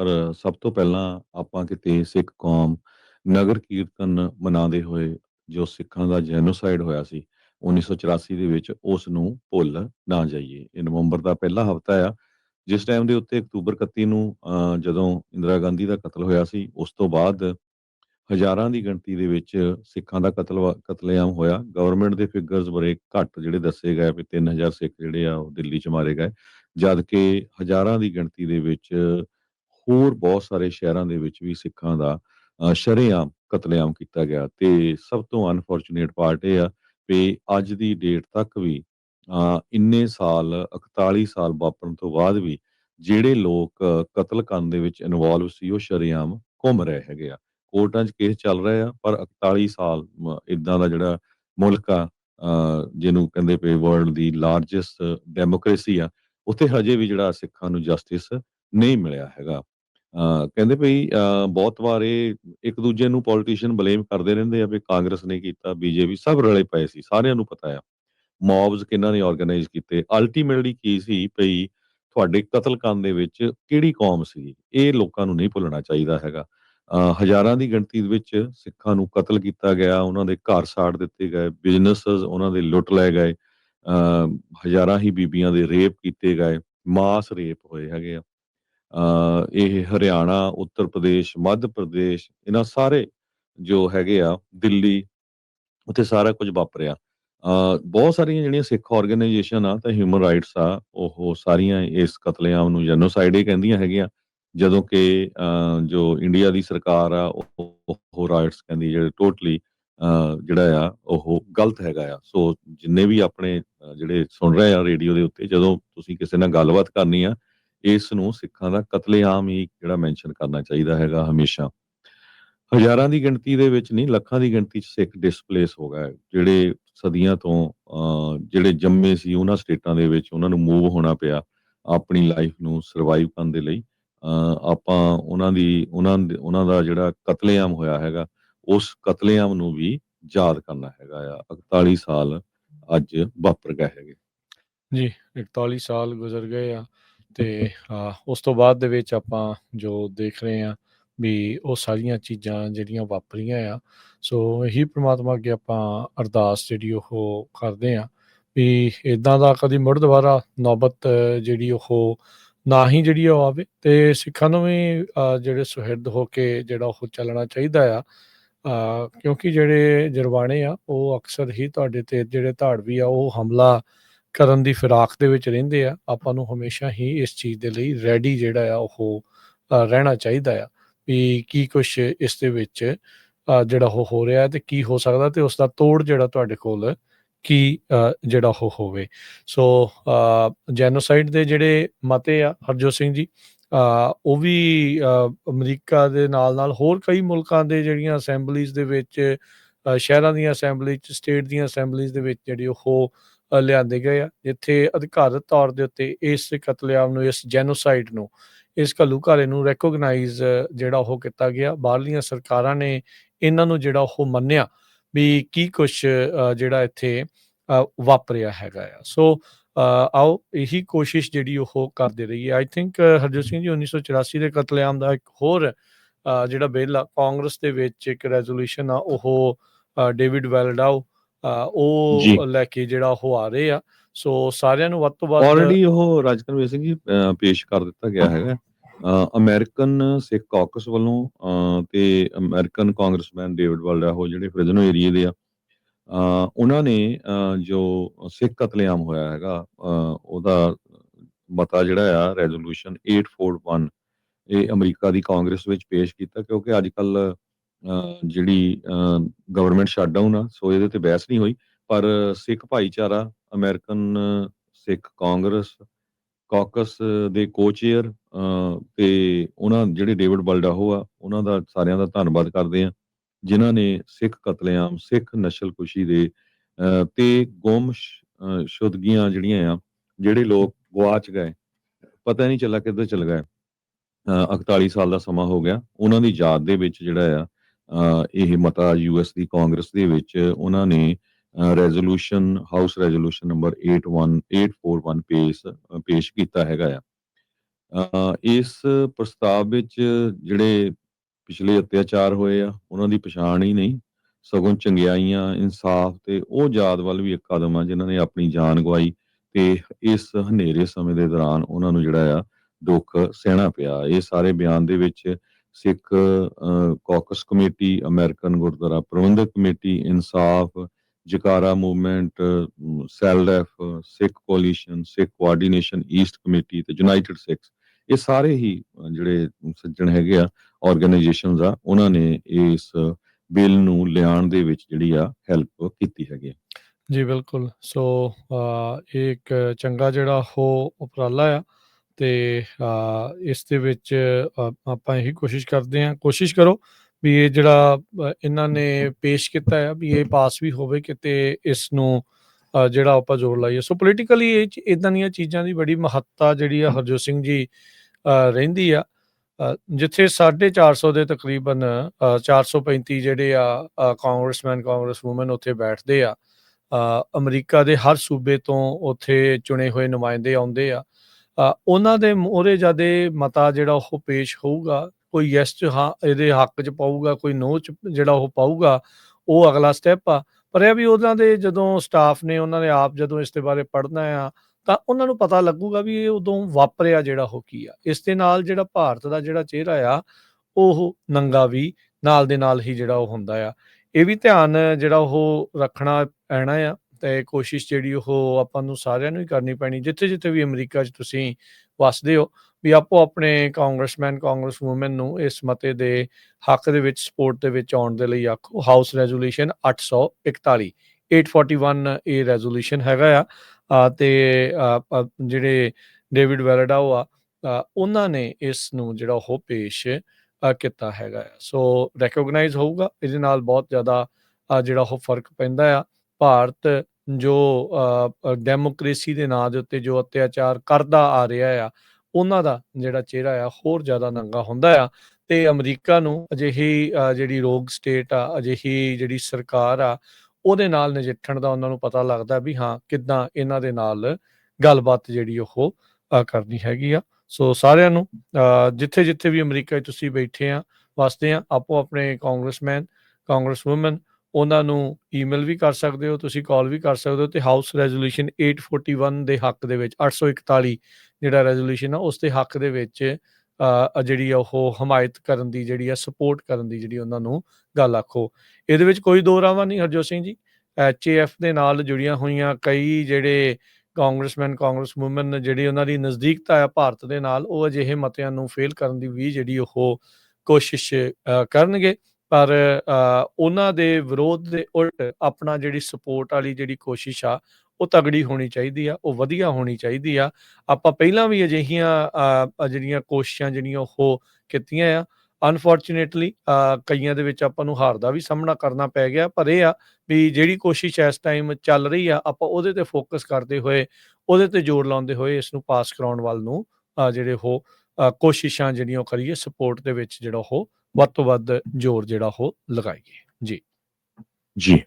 ਪਰ ਸਭ ਤੋਂ ਪਹਿਲਾਂ ਆਪਾਂ ਕਿਤੇ ਸਿੱਖ ਕੌਮ ਨਗਰ ਕੀਰਤਨ ਮਨਾਉਂਦੇ ਹੋਏ ਜੋ ਸਿੱਖਾਂ ਦਾ ਜੈਨੋਸਾਈਡ ਹੋਇਆ ਸੀ 1984 ਦੇ ਵਿੱਚ ਉਸ ਨੂੰ ਭੁੱਲ ਨਾ ਜਾਈਏ। ਇਹ ਨਵੰਬਰ ਦਾ ਪਹਿਲਾ ਹਫਤਾ ਆ। ਜਿਸ ਟਾਈਮ ਦੇ ਉੱਤੇ ਅਕਤੂਬਰ 31 ਨੂੰ ਜਦੋਂ ਇੰਦਰਾ ਗਾਂਧੀ ਦਾ ਕਤਲ ਹੋਇਆ ਸੀ, ਉਸ ਤੋਂ ਬਾਅਦ ਹਜ਼ਾਰਾਂ ਦੀ ਗਿਣਤੀ ਦੇ ਵਿੱਚ ਸਿੱਖਾਂ ਦਾ ਕਤਲ ਕਤਲੇਆਮ ਹੋਇਆ। ਗਵਰਨਮੈਂਟ ਦੇ ਫਿਗਰਸ ਬੜੇ ਘੱਟ ਜਿਹੜੇ ਦੱਸੇ ਗਏ ਵੀ 3000 ਸਿੱਖ ਜਿਹੜੇ ਆ ਉਹ ਦਿੱਲੀ 'ਚ ਮਾਰੇ ਗਏ। ਜਦ ਕਿ ਹਜ਼ਾਰਾਂ ਦੀ ਗਿਣਤੀ ਦੇ ਵਿੱਚ ਹੋਰ ਬਹੁਤ ਸਾਰੇ ਸ਼ਹਿਰਾਂ ਦੇ ਵਿੱਚ ਵੀ ਸਿੱਖਾਂ ਦਾ ਸ਼ਰੇਆਮ ਕਤਲੇਆਮ ਕੀਤਾ ਗਿਆ ਤੇ ਸਭ ਤੋਂ ਅਨਫੋਰਚੂਨੇਟ ਪਾਰਟ ਇਹ ਆ ਵੀ ਅੱਜ ਦੀ ਡੇਟ ਤੱਕ ਵੀ ਅ, ਇੰਨੇ ਸਾਲ 41 ਸਾਲ ਵਾਪਰਨ ਤੋਂ ਬਾਅਦ ਵੀ ਜਿਹੜੇ ਲੋਕ ਕਤਲ ਕਰਨ ਦੇ ਵਿੱਚ ਇਨਵੋਲਵ ਸੀ ਉਹ ਸ਼ਰੇਆਮ ਘੁੰਮ ਰਹੇ ਹੈਗੇ ਆ। ਕੋਰਟਾਂ 'ਚ ਕੇਸ ਚੱਲ ਰਹੇ ਆ ਪਰ 41 ਸਾਲ ਇਦਾਂ ਦਾ ਜਿਹੜਾ ਮੁਲਕ ਆ ਜਿਹਨੂੰ ਕਹਿੰਦੇ ਪਏ ਵਰਲਡ ਦੀ ਲਾਰਜੈਸਟ ਡੈਮੋਕ੍ਰੇਸੀ ਆ ਉੱਥੇ ਹਜੇ ਵੀ ਜਿਹੜਾ ਸਿੱਖਾਂ ਨੂੰ ਜਸਟਿਸ ਨਹੀਂ ਮਿਲਿਆ ਹੈਗਾ। ਕਹਿੰਦੇ ਭਈ ਅ, ਬਹੁਤ ਵਾਰ ਇਹ ਇੱਕ ਦੂਜੇ ਨੂੰ ਪੋਲੀਟੀਸ਼ੀਅਨ ਬਲੇਮ ਕਰਦੇ ਰਹਿੰਦੇ ਆ ਵੀ ਕਾਂਗਰਸ ਨੇ ਕੀਤਾ ਬੀਜੇਪੀ ਸਭ ਰਲੇ ਪਏ ਸੀ ਸਾਰਿਆਂ ਨੂੰ ਪਤਾ ਆ। ਮੌਬਸ ਕਿਹਨਾਂ ਨੇ ਆਰਗੇਨਾਈਜ਼ ਕੀਤੇ? ਅਲਟੀਮੇਟਲੀ ਕੀ ਸੀ ਭਈ ਤੁਹਾਡੇ ਕਤਲ ਕਰਨ ਦੇ ਵਿੱਚ ਕਿਹੜੀ ਕੌਮ ਸੀ? ਇਹ ਲੋਕਾਂ ਨੂੰ ਨਹੀਂ ਭੁੱਲਣਾ ਚਾਹੀਦਾ ਹੈਗਾ। ਅ, ਹਜ਼ਾਰਾਂ ਦੀ ਗਿਣਤੀ ਦੇ ਵਿੱਚ ਸਿੱਖਾਂ ਨੂੰ ਕਤਲ ਕੀਤਾ ਗਿਆ ਉਹਨਾਂ ਦੇ ਘਰ ਸਾੜ ਦਿੱਤੇ ਗਏ ਬਿਜ਼ਨੈਸਸ ਉਹਨਾਂ ਦੇ ਲੁੱਟ ਲਏ ਗਏ ਅ, ਹਜ਼ਾਰਾਂ ਹੀ ਬੀਬੀਆਂ ਦੇ ਰੇਪ ਕੀਤੇ ਗਏ ਮਾਸ ਰੇਪ ਹੋਏ ਹੈਗੇ ਆ। ਇਹ ਹਰਿਆਣਾ ਉੱਤਰ ਪ੍ਰਦੇਸ਼ ਮੱਧ ਪ੍ਰਦੇਸ਼ ਇਹਨਾਂ ਸਾਰੇ ਜੋ ਹੈਗੇ ਆ ਦਿੱਲੀ ਉੱਥੇ ਸਾਰਾ ਕੁਝ ਵਾਪਰਿਆ। ਅ, ਬਹੁਤ ਸਾਰੀਆਂ ਜਿਹੜੀਆਂ ਸਿੱਖ ਆਰਗੇਨਾਈਜੇਸ਼ਨ ਆ ਤਾਂ ਹਿਊਮਨ ਰਾਈਟਸ ਆ ਉਹ ਸਾਰੀਆਂ ਇਸ ਕਤਲੇਆਮ ਨੂੰ ਜੈਨੋਸਾਈਡ ਹੀ ਕਹਿੰਦੀਆਂ ਹੈਗੀਆਂ। ਜਦੋਂ ਕਿ ਜੋ ਇੰਡੀਆ ਦੀ ਸਰਕਾਰ ਆ ਉਹ ਉਹ ਰਾਈਟਸ ਕਹਿੰਦੀ ਜਿਹੜੇ ਟੋਟਲੀ ਜਿਹੜਾ ਆ ਉਹ ਗਲਤ ਹੈਗਾ ਆ। ਸੋ ਜਿੰਨੇ ਵੀ ਆਪਣੇ ਜਿਹੜੇ ਸੁਣ ਰਹੇ ਆ ਰੇਡੀਓ ਦੇ ਉੱਤੇ ਜਦੋਂ ਤੁਸੀਂ ਕਿਸੇ ਨਾਲ ਗੱਲਬਾਤ ਕਰਨੀ ਆ ਇਸ ਨੂੰ ਸਿੱਖਾਂ ਦਾ ਕਤਲੇਆਮ ਹੀ ਜਿਹੜਾ ਮੈਂਸ਼ਨ ਕਰਨਾ ਚਾਹੀਦਾ ਹੈਗਾ ਹਮੇਸ਼ਾ। ਹਜ਼ਾਰਾਂ ਦੀ ਗਿਣਤੀ ਦੇ ਵਿੱਚ ਨਹੀਂ, ਲੱਖਾਂ ਦੀ ਗਿਣਤੀ 'ਚ ਸਿੱਖ ਡਿਸਪਲੇਸ ਹੋ ਗਏ ਜਿਹੜੇ ਸਦੀਆਂ ਤੋਂ ਜਿਹੜੇ ਜੰਮੇ ਸੀ, ਉਹਨਾਂ ਸਟੇਟਾਂ ਦੇ ਵਿੱਚ ਉਹਨਾਂ ਨੂੰ ਮੂਵ ਹੋਣਾ ਪਿਆ ਆਪਣੀ ਲਾਈਫ ਨੂੰ ਸਰਵਾਈਵ ਕਰਨ ਦੇ ਲਈ। ਆਪਾਂ ਉਹਨਾਂ ਦੀ, ਉਹਨਾਂ ਉਹਨਾਂ ਦਾ ਜਿਹੜਾ ਕਤਲੇਆਮ ਹੋਇਆ ਹੈਗਾ, ਉਸ ਕਤਲੇਆਮ ਨੂੰ ਵੀ ਯਾਦ ਕਰਨਾ ਹੈਗਾ ਆ। 41 ਸਾਲ ਅੱਜ ਵਾਪਰ ਗਏ ਹੈਗੇ। ਜੀ 41 ਸਾਲ ਗੁਜ਼ਰ ਗਏ ਆ। ਤੇ ਉਸ ਤੋਂ ਬਾਅਦ ਦੇ ਵਿੱਚ ਆਪਾਂ ਜੋ ਦੇਖ ਰਹੇ ਆ ਵੀ ਉਹ ਸਾਰੀਆਂ ਚੀਜ਼ਾਂ ਜਿਹੜੀਆਂ ਵਾਪਰੀਆਂ ਆ ਸੋ ਇਹੀ ਪ੍ਰਮਾਤਮਾ ਅੱਗੇ ਆਪਾਂ ਅਰਦਾਸ ਜਿਹੜੀ ਉਹ ਕਰਦੇ ਆ ਵੀ ਇਦਾਂ ਦਾ ਕਦੀ ਮੁੜ ਦੁਬਾਰਾ ਨੌਬਤ ਜਿਹੜੀ ਉਹ ਨਾ ਹੀ ਜਿਹੜੀ ਉਹ ਆਵੇ ਤੇ ਸਿੱਖਾਂ ਨੂੰ ਵੀ ਅ, ਜਿਹੜੇ ਸੁਹਿਰਦ ਹੋ ਕੇ ਜਿਹੜਾ ਉਹ ਚੱਲਣਾ ਚਾਹੀਦਾ ਆ ਕਿਉਂਕਿ ਜਿਹੜੇ ਜਰਵਾਣੇ ਆ ਉਹ ਅਕਸਰ ਹੀ ਤੁਹਾਡੇ ਤੇ ਜਿਹੜੇ ਧਾੜਵੀ ਆ ਉਹ ਹਮਲਾ ਕਰਨ ਦੀ ਫਿਰਾਕ ਦੇ ਵਿੱਚ ਰਹਿੰਦੇ ਆ, ਆਪਾਂ ਨੂੰ ਹਮੇਸ਼ਾ ਹੀ ਇਸ ਚੀਜ਼ ਦੇ ਲਈ ਰੈਡੀ ਜਿਹੜਾ ਆ, ਉਹ ਰਹਿਣਾ ਚਾਹੀਦਾ ਆ ਵੀ ਕੀ ਕੁਝ ਇਸ ਦੇ ਵਿੱਚ ਜਿਹੜਾ ਉਹ ਹੋ ਰਿਹਾ ਹੈ ਤੇ ਕੀ ਹੋ ਸਕਦਾ ਤੇ ਉਸ ਦਾ ਤੋੜ ਜਿਹੜਾ ਤੁਹਾਡੇ ਕੋਲ ਕੀ ਜਿਹੜਾ ਉਹ ਹੋਵੇ। ਸੋ ਜੈਨੋਸਾਈਡ ਦੇ ਜਿਹੜੇ ਮਤੇ ਆ, ਹਰਜੋਤ ਸਿੰਘ ਜੀ ਉਹ ਵੀ ਅਮਰੀਕਾ ਦੇ ਨਾਲ ਨਾਲ ਹੋਰ ਕਈ ਮੁਲਕਾਂ ਦੇ ਜਿਹੜੀਆਂ ਅਸੈਂਬਲੀਜ਼ ਦੇ ਵਿੱਚ ਸ਼ਹਿਰਾਂ ਦੀਆਂ ਅਸੈਂਬਲੀ ਚ ਸਟੇਟ ਦੀਆਂ ਅਸੈਂਬਲੀਜ਼ ਦੇ ਵਿੱਚ ਜਿਹੜੀ ਉਹ ਲਿਆਂਦੇ ਗਏ ਆ। ਜਿੱਥੇ ਅਧਿਕਾਰਤ ਤੌਰ ਦੇ ਉੱਤੇ ਇਸ ਕਤਲੇਆਮ ਨੂੰ, ਇਸ ਜੈਨੋਸਾਈਡ ਨੂੰ, ਇਸ ਘੱਲੂਘਾਰੇ ਨੂੰ ਰੈਕੋਗਨਾਈਜ਼ ਜਿਹੜਾ ਉਹ ਕੀਤਾ ਗਿਆ। ਬਾਹਰਲੀਆਂ ਸਰਕਾਰਾਂ ਨੇ ਇਹਨਾਂ ਨੂੰ ਜਿਹੜਾ ਉਹ ਮੰਨਿਆ ਵੀ ਕੀ ਕੁਝ ਜਿਹੜਾ ਇੱਥੇ ਵਾਪਰਿਆ ਹੈਗਾ ਆ। ਸੋ ਆਓ, ਇਹੀ ਕੋਸ਼ਿਸ਼ ਜਿਹੜੀ ਉਹ ਕਰਦੇ ਰਹੀ ਹੈ ਆਈ ਥਿੰਕ ਹਰਜੋਤ ਸਿੰਘ ਜੀ 1984 ਦੇ ਕਤਲੇਆਮ ਦਾ ਇੱਕ ਹੋਰ ਜਿਹੜਾ ਬਿੱਲ ਆ, ਕਾਂਗਰਸ ਦੇ ਵਿੱਚ ਇੱਕ ਰੈਜ਼ੋਲੂਸ਼ਨ ਆ, ਉਹ ਡੇਵਿਡ ਵੈਲਡਾਓ ਉਹ ਲੈ ਕੇ ਜਿਹੜਾ ਉਹ ਆ ਰਹੇ ਆ। ਸੋ ਸਾਰਿਆਂ ਨੂੰ ਵੱਧ ਤੋਂ ਵੱਧ ਆਲਰੇਡੀ ਉਹ ਰਾਜਕਨਵੀਰ ਸਿੰਘ ਜੀ ਪੇਸ਼ ਕਰ ਦਿੱਤਾ ਗਿਆ ਹੈਗਾ। ਅਮਰੀਕਨ ਸਿੱਖ ਕਾਕਸ ਵੱਲੋਂ ਤੇ ਅਮਰੀਕਨ ਕਾਂਗਰਸਮੈਨ ਡੇਵਿਡ ਵਾਲਡਾ ਜਿਹੜੇ ਫ੍ਰਿਜ਼ਨੋ ਏਰੀਏ ਦੇ ਆ ਉਹਨਾਂ ਨੇ ਜੋ ਸਿੱਖ ਕਤਲੇਆਮ ਹੋਇਆ ਹੈਗਾ ਉਹਦਾ ਮਤਾ ਜਿਹੜਾ ਆ ਰੈਜ਼ੋਲੂਸ਼ਨ 841 ਇਹ ਅਮਰੀਕਾ ਦੀ ਕਾਂਗਰਸ ਵਿੱਚ ਪੇਸ਼ ਕੀਤਾ ਕਿਉਂਕਿ ਅੱਜ ਕੱਲ ਜਿਹੜੀ ਗਵਰਨਮੈਂਟ ਸ਼ਟਡਾਊਨ ਆ ਸੋ ਇਹਦੇ ਤੇ ਬਹਿਸ ਨਹੀਂ ਹੋਈ। ਪਰ ਸਿੱਖ ਭਾਈਚਾਰਾ ਅਮਰੀਕਨ ਸਿੱਖ ਕਾਂਗਰਸ ਕਾਕਸ ਦੇ ਕੋਚੇਅਰ ਤੇ ਉਹਨਾਂ ਜਿਹੜੇ ਡੇਵਿਡ ਬਲਡਾਹੋ ਆ ਉਹਨਾਂ ਦਾ ਸਾਰਿਆਂ ਦਾ ਧੰਨਵਾਦ ਕਰਦੇ ਆ ਜਿਨ੍ਹਾਂ ਨੇ ਸਿੱਖ ਕਤਲੇਆਮ ਸਿੱਖ ਨਸਲਕੁਸ਼ੀ ਦੇ ਅ, ਤੇ ਗੁੰਮ ਸ਼- ਸ਼ੁਦਗੀਆਂ ਜਿਹੜੀਆਂ ਆ ਜਿਹੜੇ ਲੋਕ ਗਵਾਚ ਗਏ ਪਤਾ ਨਹੀਂ ਚੱਲਾ ਕਿੱਧਰ ਚਲ ਗਏ। ਅ, 41 ਸਾਲ ਦਾ ਸਮਾਂ ਹੋ ਗਿਆ ਉਹਨਾਂ ਦੀ ਯਾਦ ਦੇ ਵਿੱਚ ਜਿਹੜਾ ਆ ਇਹ ਮਤਾ ਯੂਐਸ ਦੀ ਕਾਂਗਰਸ ਦੇ ਵਿੱਚ ਉਹਨਾਂ ਨੇ ਰੈਜ਼ੋਲੂਸ਼ਨ ਹਾਊਸ ਰੈਜ਼ੋਲੂਸ਼ਨ ਨੰਬਰ 81841 ਪੇਸ਼ ਪੇਸ਼ ਕੀਤਾ ਹੈਗਾ ਆ। ਇਸ ਪ੍ਰਸਤਾਵ ਵਿੱਚ ਜਿਹੜੇ ਪਿਛਲੇ ਅਤਿਆਚਾਰ ਹੋਏ ਆ, ਉਹਨਾਂ ਦੀ ਪਛਾਣ ਹੀ ਨਹੀਂ। ਸਗੋਂ ਚੰਗਿਆਈਆਂ, ਇਨਸਾਫ ਤੇ ਉਹ ਯਾਦ ਵੱਲ ਵੀ ਇੱਕ ਕਦਮ ਆ ਜਿਨ੍ਹਾਂ ਨੇ ਆਪਣੀ ਜਾਨ ਗਵਾਈ ਤੇ ਇਸ ਹਨੇਰੇ ਸਮੇਂ ਦੇ ਦੌਰਾਨ ਉਹਨਾਂ ਨੂੰ ਜਿਹੜਾ ਆ ਦੁੱਖ ਸਹਿਣਾ ਪਿਆ। ਇਹ ਸਾਰੇ ਬਿਆਨ ਦੇ ਵਿੱਚ ਸਿੱਖ ਅ, committee American Gurdwara Prabandhak committee Insaf Jakara movement SALDEF Sikh Coalition Sikh Coordination East Committee ਤੇ ਯੂਨਾਈਟਿਡ ਸਿੱਖਸ। ਇਹ ਸਾਰੇ ਹੀ ਜਿਹੜੇ ਸੱਜਣ ਹੈਗੇ ਆ ਆਰਗੇਨਾਈਜੇਸ਼ਨਸ ਆ ਉਹਨਾਂ ਨੇ ਇਸ ਬਿੱਲ ਨੂੰ ਲਿਆਉਣ ਦੇ ਵਿੱਚ ਜਿਹੜੀ ਆ ਹੈਲਪ ਕੀਤੀ ਹੈਗੀ ਜੀ ਬਿਲਕੁਲ। ਸੋ ਇਹ ਇੱਕ ਚੰਗਾ ਜਿਹੜਾ ਉਹ ਉਪਰਾਲਾ ਆ। ਤੇ ਇਸ ਦੇ ਵਿੱਚ ਆਪਾਂ ਇਹੀ ਕੋਸ਼ਿਸ਼ ਕਰਦੇ ਹਾਂ ਕੋਸ਼ਿਸ਼ ਕਰੋ ਵੀ ਇਹ ਜਿਹੜਾ ਇਹਨਾਂ ਨੇ ਪੇਸ਼ ਕੀਤਾ ਆ ਵੀ ਇਹ ਪਾਸ ਵੀ ਹੋਵੇ ਕਿਤੇ ਇਸ ਨੂੰ ਜਿਹੜਾ ਆਪਾਂ ਜ਼ੋਰ ਲਾਈਏ। ਸੋ ਪੋਲੀਟੀਕਲੀ ਇਹ ਇਦਾਂ ਦੀਆਂ ਚੀਜ਼ਾਂ ਦੀ ਬੜੀ ਮਹੱਤਤਾ ਜਿਹੜੀ ਆ ਹਰਜੋਤ ਸਿੰਘ ਜੀ ਰਹਿੰਦੀ ਆ। ਅ, ਜਿੱਥੇ 450 ਦੇ ਤਕਰੀਬਨ ਅ, 435 ਜਿਹੜੇ ਆ ਕਾਂਗਰਸਮੈਨ ਕਾਂਗਰਸ ਵੂਮਨ ਉੱਥੇ ਬੈਠਦੇ ਆ। ਅਮਰੀਕਾ ਦੇ ਹਰ ਸੂਬੇ ਤੋਂ ਉੱਥੇ ਚੁਣੇ ਹੋਏ ਨੁਮਾਇੰਦੇ ਆਉਂਦੇ ਆ। ਉਹਨਾਂ ਦੇ ਮੋਹਰੇ ਜਦੇ ਮਤਾ ਜਿਹੜਾ ਉਹ ਪੇਸ਼ ਹੋਊਗਾ, ਕੋਈ ਯੈਸ ਚ ਹਾਂ, ਇਹਦੇ ਹੱਕ ਚ ਪਾਊਗਾ, ਕੋਈ ਨੋ ਚ ਜਿਹੜਾ ਉਹ ਪਾਊਗਾ, ਉਹ ਅਗਲਾ ਸਟੈਪ ਆ। ਪਰ ਇਹ ਵੀ ਉਹਨਾਂ ਦੇ ਜਦੋਂ ਸਟਾਫ ਨੇ, ਉਹਨਾਂ ਨੇ ਆਪ ਜਦੋਂ ਇਸ ਦੇ ਬਾਰੇ ਪੜ੍ਹਨਾ ਆ, ਤਾਂ ਉਹਨਾਂ ਨੂੰ ਪਤਾ ਲੱਗੂਗਾ ਵੀ ਇਹ ਉਦੋਂ ਵਾਪਰਿਆ ਜਿਹੜਾ ਉਹ ਕੀ ਆ। ਇਸ ਦੇ ਨਾਲ ਜਿਹੜਾ ਭਾਰਤ ਦਾ ਜਿਹੜਾ ਚਿਹਰਾ ਆ, ਉਹ ਨੰਗਾ ਵੀ ਨਾਲ ਦੇ ਨਾਲ ਹੀ ਜਿਹੜਾ ਉਹ ਹੁੰਦਾ ਆ। ਇਹ ਵੀ ਧਿਆਨ ਜਿਹੜਾ ਉਹ ਰੱਖਣਾ, ਪੈਣਾ ਆ। ਤੇ ਕੋਸ਼ਿਸ਼ ਜਿਹੜੀ ਉਹ ਆਪਾਂ ਨੂੰ ਸਾਰਿਆਂ ਨੂੰ ਹੀ ਕਰਨੀ ਪੈਣੀ ਜਿੱਥੇ ਜਿੱਥੇ ਵੀ ਅਮਰੀਕਾ 'ਚ ਤੁਸੀਂ ਵਸਦੇ ਹੋ ਵੀ ਆਪੋ ਆਪਣੇ ਕਾਂਗਰਸਮੈਨ ਕਾਂਗਰਸ ਵੂਮਨ ਨੂੰ ਇਸ ਮਤੇ ਦੇ ਹੱਕ ਦੇ ਵਿੱਚ ਸਪੋਰਟ ਦੇ ਵਿੱਚ ਆਉਣ ਦੇ ਲਈ ਆਖੋ। ਹਾਊਸ ਰੈਜ਼ੋਲੂਸ਼ਨ 841 841 ਇਹ ਰੈਜ਼ੋਲੂਸ਼ਨ ਹੈਗਾ ਆ ਅ, ਤੇ ਜਿਹੜੇ ਡੇਵਿਡ ਵੈਲਡਾਓ ਆ ਉਹਨਾਂ ਨੇ ਇਸ ਨੂੰ ਜਿਹੜਾ ਉਹ ਪੇਸ਼ ਕੀਤਾ ਹੈਗਾ ਆ। ਸੋ ਰੈਕੋਗਨਾਈਜ਼ ਹੋਊਗਾ ਇਹਦੇ ਨਾਲ ਬਹੁਤ ਜ਼ਿਆਦਾ ਜਿਹੜਾ ਉਹ ਫ਼ਰਕ ਪੈਂਦਾ ਆ। ਭਾਰਤ ਜੋ ਡੈਮੋਕ੍ਰੇਸੀ ਦੇ ਨਾਂ ਦੇ ਉੱਤੇ ਜੋ ਅਤਿਆਚਾਰ ਕਰਦਾ ਆ ਰਿਹਾ ਆ, ਉਹਨਾਂ ਦਾ ਜਿਹੜਾ ਚਿਹਰਾ ਆ ਹੋਰ ਜ਼ਿਆਦਾ ਨੰਗਾ ਹੁੰਦਾ ਆ ਤੇ ਅਮਰੀਕਾ ਨੂੰ ਅਜਿਹੀ ਜਿਹੜੀ ਰੋਗ ਸਟੇਟ ਆ, ਅਜਿਹੀ ਜਿਹੜੀ ਸਰਕਾਰ ਆ, ਉਹਦੇ ਨਾਲ ਨਜਿੱਠਣ ਦਾ ਉਹਨਾਂ ਨੂੰ ਪਤਾ ਲੱਗਦਾ ਵੀ ਹਾਂ, ਕਿੱਦਾਂ ਇਹਨਾਂ ਦੇ ਨਾਲ ਗੱਲਬਾਤ ਜਿਹੜੀ ਉਹ ਕਰਨੀ ਹੈਗੀ ਆ। ਸੋ ਸਾਰਿਆਂ ਨੂੰ ਜਿੱਥੇ ਜਿੱਥੇ ਵੀ ਅਮਰੀਕਾ 'ਚ ਤੁਸੀਂ ਬੈਠੇ ਆ, ਵਸਦੇ ਆ ਆਪੋ ਆਪਣੇ ਕਾਂਗਰਸਮੈਨ ਕਾਂਗਰਸ ਵੂਮਨ ਉਹਨਾਂ ਨੂੰ ਈਮੇਲ ਵੀ ਕਰ ਸਕਦੇ ਹੋ, ਤੁਸੀਂ ਕਾਲ ਵੀ ਕਰ ਸਕਦੇ ਹੋ ਤੇ ਹਾਊਸ ਰੈਜ਼ੋਲੂਸ਼ਨ 841 ਦੇ ਹੱਕ ਦੇ ਵਿੱਚ 841 ਜਿਹੜਾ ਰੈਜ਼ੋਲੂਸ਼ਨ ਆ, ਉਸ ਦੇ ਹੱਕ ਦੇ ਵਿੱਚ ਜਿਹੜੀ ਆ ਉਹ ਹਮਾਇਤ ਕਰਨ ਦੀ ਜਿਹੜੀ ਆ ਸਪੋਰਟ ਕਰਨ ਦੀ ਜਿਹੜੀ ਉਹਨਾਂ ਨੂੰ ਗੱਲ ਆਖੋ। ਇਹਦੇ ਵਿੱਚ ਕੋਈ ਦੋ ਰਾਵਾਂ ਨਹੀਂ, ਹਰਜੋਤ ਸਿੰਘ ਜੀ। ਐਚਏਐਫ ਦੇ ਨਾਲ ਜੁੜੀਆਂ ਹੋਈਆਂ ਕਈ ਜਿਹੜੇ ਕਾਂਗਰਸਮੈਨ ਕਾਂਗਰਸ ਵੂਮਨ ਜਿਹੜੀ ਉਹਨਾਂ ਦੀ ਨਜ਼ਦੀਕਤਾ ਆ ਭਾਰਤ ਦੇ ਨਾਲ, ਉਹ ਅਜਿਹੇ ਮਤਿਆਂ ਨੂੰ ਫੇਲ ਕਰਨ ਦੀ ਵੀ ਜਿਹੜੀ ਉਹ ਕੋਸ਼ਿਸ਼ ਕਰਨਗੇ। ਪਰ ਉਹਨਾਂ ਦੇ ਵਿਰੋਧ ਦੇ ਉਲਟ ਆਪਣਾ ਜਿਹੜੀ ਸਪੋਰਟ ਵਾਲੀ ਜਿਹੜੀ ਕੋਸ਼ਿਸ਼ ਆ, ਉਹ ਤਗੜੀ ਹੋਣੀ ਚਾਹੀਦੀ ਆ, ਉਹ ਵਧੀਆ ਹੋਣੀ ਚਾਹੀਦੀ ਆ। ਆਪਾਂ ਪਹਿਲਾਂ ਵੀ ਅਜਿਹੀਆਂ ਜਿਹੜੀਆਂ ਕੋਸ਼ਿਸ਼ਾਂ ਜਿਹੜੀਆਂ ਉਹ ਕੀਤੀਆਂ ਆ ਅਨਫੋਰਚੂਨੇਟਲੀ ਕਈਆਂ ਦੇ ਵਿੱਚ ਆਪਾਂ ਨੂੰ ਹਾਰ ਦਾ ਵੀ ਸਾਹਮਣਾ ਕਰਨਾ ਪੈ ਗਿਆ। ਪਰ ਇਹ ਆ ਵੀ ਜਿਹੜੀ ਕੋਸ਼ਿਸ਼ ਇਸ ਟਾਈਮ ਚੱਲ ਰਹੀ ਆ, ਆਪਾਂ ਉਹਦੇ ਤੇ ਫੋਕਸ ਕਰਦੇ ਹੋਏ, ਉਹਦੇ ਤੇ ਜ਼ੋਰ ਲਾਉਂਦੇ ਹੋਏ ਇਸ ਨੂੰ ਪਾਸ ਕਰਾਉਣ ਵੱਲ ਨੂੰ ਜਿਹੜੇ ਉਹ ਕੋਸ਼ਿਸ਼ਾਂ ਜਿਹੜੀਆਂ ਉਹ ਕਰੀਏ ਸਪੋਰਟ ਦੇ ਵਿੱਚ ਜਿਹੜਾ ਉਹ ਵੱਧ ਤੋਂ ਵੱਧ ਜ਼ੋਰ ਜਿਹੜਾ ਉਹ ਲਗਾਈਏ। ਜੀ। ਜੀ।